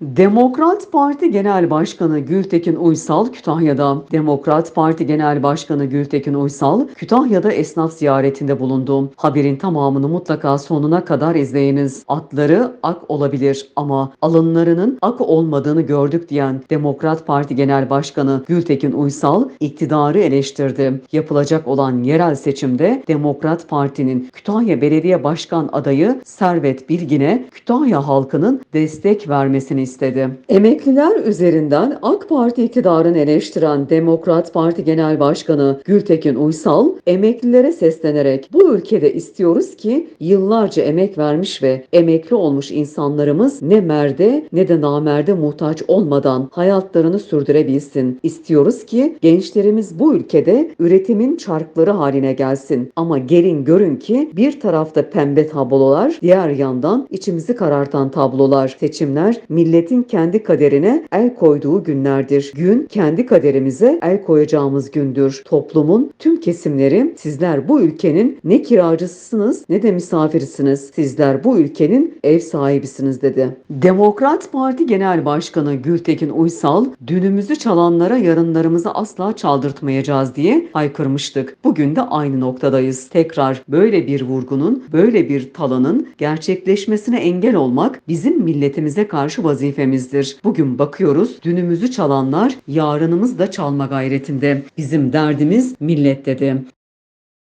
Demokrat Parti Genel Başkanı Gültekin Uysal Kütahya'da. Demokrat Parti Genel Başkanı Gültekin Uysal Kütahya'da esnaf ziyaretinde bulundu. Haberin tamamını mutlaka sonuna kadar izleyiniz. Atları ak olabilir ama alınlarının ak olmadığını gördük diyen Demokrat Parti Genel Başkanı Gültekin Uysal iktidarı eleştirdi. Yapılacak olan yerel seçimde Demokrat Parti'nin Kütahya Belediye Başkan adayı Servet Bilgin'e Kütahya halkının destek vermesini istedi. Emekliler üzerinden AK Parti iktidarını eleştiren Demokrat Parti Genel Başkanı Gültekin Uysal, emeklilere seslenerek bu ülkede istiyoruz ki yıllarca emek vermiş ve emekli olmuş insanlarımız ne merde ne de namerde muhtaç olmadan hayatlarını sürdürebilsin. İstiyoruz ki gençlerimiz bu ülkede üretimin çarkları haline gelsin. Ama gelin görün ki bir tarafta pembe tablolar, diğer yandan içimizi karartan tablolar. Seçimler milletin kendi kaderine el koyduğu günlerdir. Gün kendi kaderimize el koyacağımız gündür. Toplumun tüm kesimleri sizler bu ülkenin ne kiracısısınız ne de misafirisiniz. Sizler bu ülkenin ev sahibisiniz dedi. Demokrat Parti Genel Başkanı Gültekin Uysal dünümüzü çalanlara yarınlarımızı asla çaldırtmayacağız diye haykırmıştık. Bugün de aynı noktadayız. Tekrar böyle bir vurgunun, böyle bir talanın gerçekleşmesine engel olmak bizim milletimize karşı vazifemizdir. Bugün bakıyoruz dünümüzü çalanlar yarınımız da çalma gayretinde. Bizim derdimiz millet dedi.